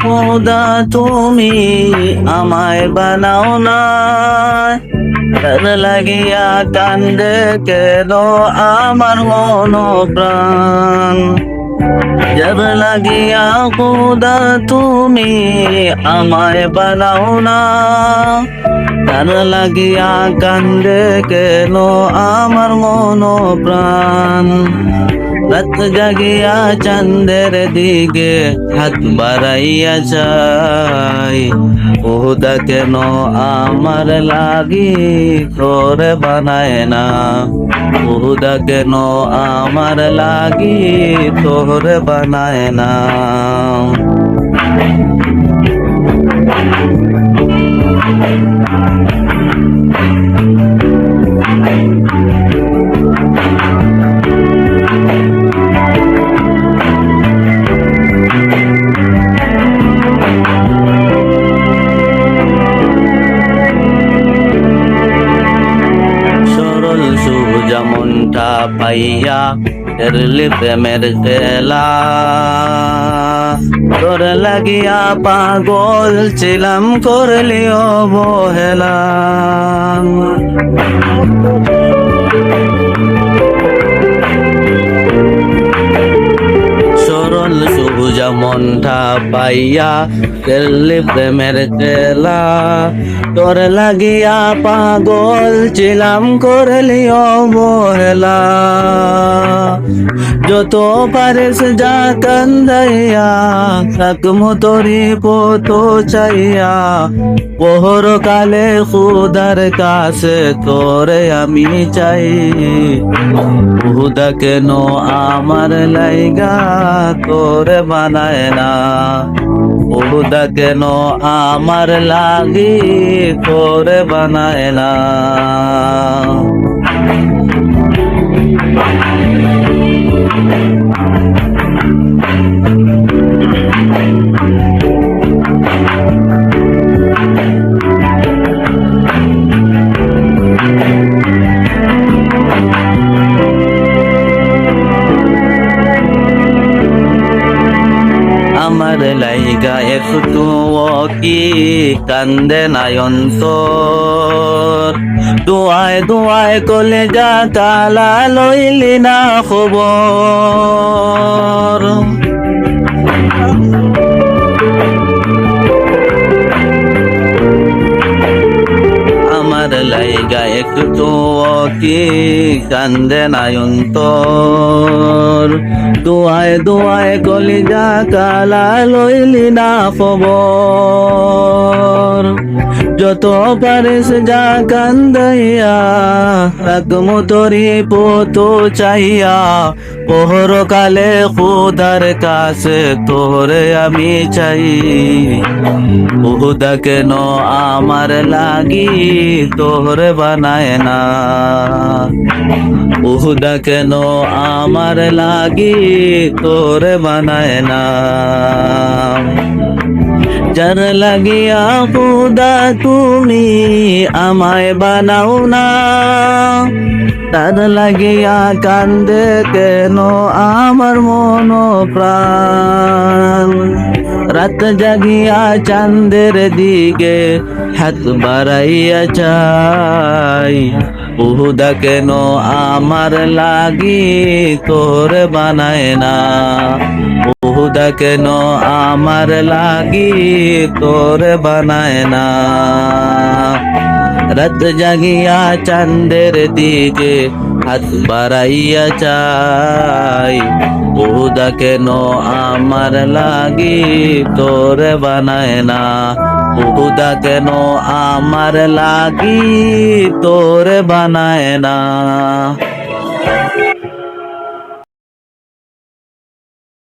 খোদা, তুমি আমায় বানাও না। লাগিয়া কান্দে কেন আমার মন প্রাণ জব লাগিয়া খোদা, তুমি আমায় বানাও না। তার লাগিয়া কান্দে কেন আমার মন প্রাণ রাত জাগিয়া চাঁদের দিকে হাত বাড়াইয়া যাই ওদা কেন আমার লাগি তোরে বানায় না? ওদা কেন আমার লাগি তোরে বানায় না? পাইয়া এরলি প্রেমের খেলা। তোর লাগিয়া পাগল ছিলাম করলি অবহেলা। পাইয়া খেললি প্রেমের খেলা তোর লাগিয়া পাগল ছিলাম করলি অবহেলা। যত পারিস যা কান্দাইয়া থাকমো তোরি পতো চাইয়া। পহর কালে খুদার কাছে তোরে আমি চাই। খুদা কেন আমার লাইগা তোরে বানায় না? খুদা কেন আমার লাগি করে বানায় না লাইগা একটু কি কান্দে নায়ন্তর দোয়ায় দোয়ায় কলে যা তালা লইলি না খবর। একটু কি কান্দে নায়ন্তর দোয়ায় দোয়ায় কলিজা কালা লইলি না খবর। যত পারিস যা কান্দাইয়া রাগমু তোরি পোতো চাইয়া পহর কালে খুদার কাছে তোরে আমি চাই। খুদা কেন আমার লাগি তোরে বানায় না? খুদা কেন আমার লাগি তোরে বানায় না? যার লাগিয়া খুদা তুমি আমায় বানাও না। তার লাগিয়া কান্দে কেন আমার মন প্রাণ রাত জাগিয়া চাঁদের দিকে হাত বাড়াইয়া চাই। বহুদা কেন আমার লাগি তোর বানায় না? বহুদা কেন আমার লাগি তোর বানায় না। রাত জাগিয়া চাঁদের দিকে হাত বাড়াইয়া চাই। বহুদা কেন আমার লাগি তোর বানায় না। বহুদা কেন আমার লাগি তোর বানায় না।